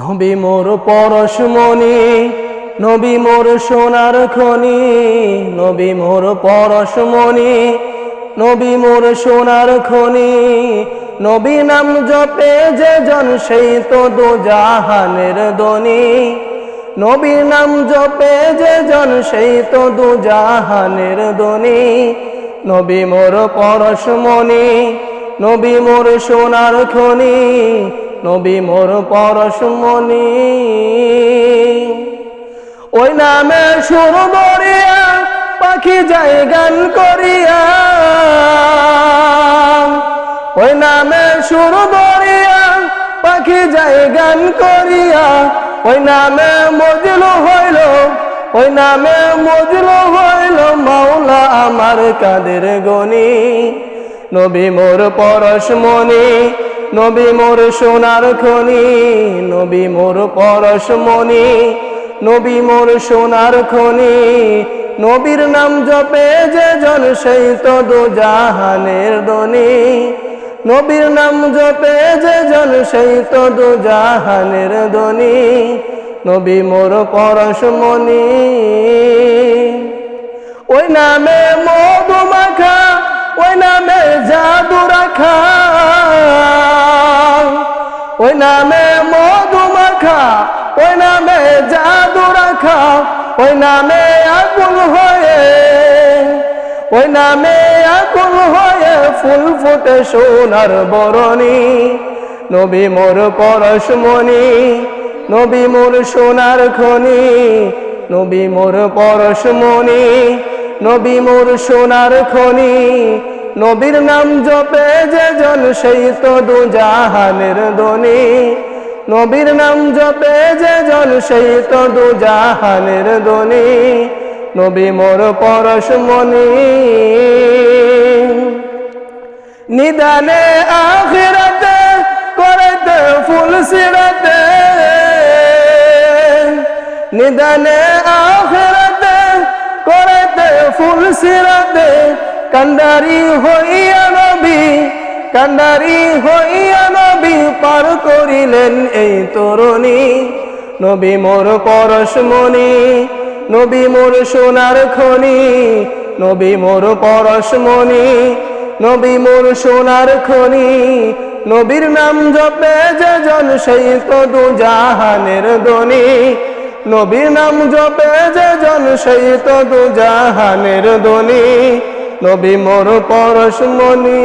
নবী মোর পরশমণি নবী মোর সোনার খনি, নবী মোর পরশমণি নবী মোর সোনার খনি, নবী নাম জপে যে জন সেই তো দু জাহানের দনি, নবী নাম জপে যে জন সেই তো দু জাহানের দনি, নবী মোর পরশমণি নবী মোর সোনার খনি নবী মোর পরশমণি। ওই নামে সুর বরিয়া, পাখি যায় গান করিয়া। ওই নামে সুর বরিয়া, পাখি যায় গান করিয়া। ওই নামে মজলু হইল, ওই নামে মজলু হইল মাওলা আমার কাদের গনি। নবী মোর পরশমণি নবী মোর সোনার খনি, নবী মোর পরশমণি নবী মোর সোনার খনি, নবীর নাম জপে যে জন সেই তো দু জাহানের দনি নবীর নাম জপে যে জন সেই তো দু জাহানের দনি নবী মোর পরশমণি ওই নামে মধু মাখা ওই নামে নামে জাদু রাখা, ওই নামে আগুন হয়ে, ওই নামে আগুন হয়ে ফুল ফুটে সোনার বরণী। নবী মোর পরশমণি নবী মোর সোনার খনি, নবী মোর পরশমণি নবী মোর সোনার খনি। নবীর নাম জপে যে জন, সেই তো দু জাহানের দনি নবীর নাম জপে যে জল, সেই তো দু জাহানের দনি নবী মোর পরশমণি নিদানে আখিরাতে করতে ফুল সিরাতে। নিদানে আখিরাতে করতে ফুল সিরাতে। কান্ডারি হইয়া নবী কান্ডারি হইয়া নবী পার করিলেন এই তরুণী। নবী মোর পরশমণি, নবী মোর সোনার খনি, নবী মোর পরশমণি, নবী মোর সোনার খনি। নবীর নাম জপে যে জন সেই তো দু জাহানের দনি নবীর নাম জপে যে জন সেই তো দু জাহানের দনি নবী মোর পরশমণি।